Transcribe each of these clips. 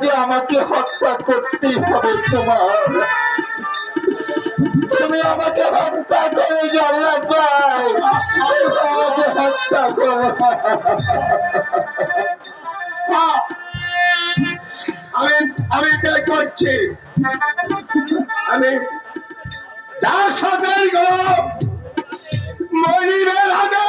যে আমাকে হত্যা করতে হবে তোমার। তুমি আমাকে হত্যা করো জল্লাদ ভাই। আমাকে হত্যা করো। আমি আমি তাই করছি। আমি যা সকাল গেল মনিবের আগে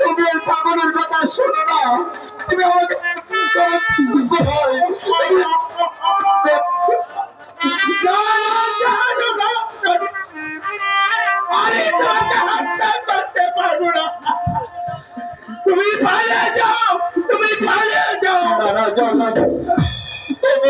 তুমি এই পাগলের কথা শোনো তুমি আমাকে আরে তোমাকে না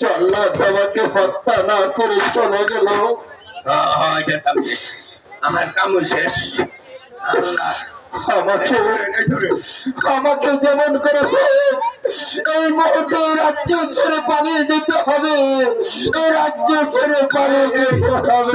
জগন্নাথ আমাকে হত্যা না করে চলে গেল। আমার কাম শেষ। আমাকে আমাকে যেমন করে এই মুহূর্তে রাজ্য ছেড়ে পালিয়ে যেতে হবে। এই রাজ্য ছেড়ে পালিয়ে যেতে হবে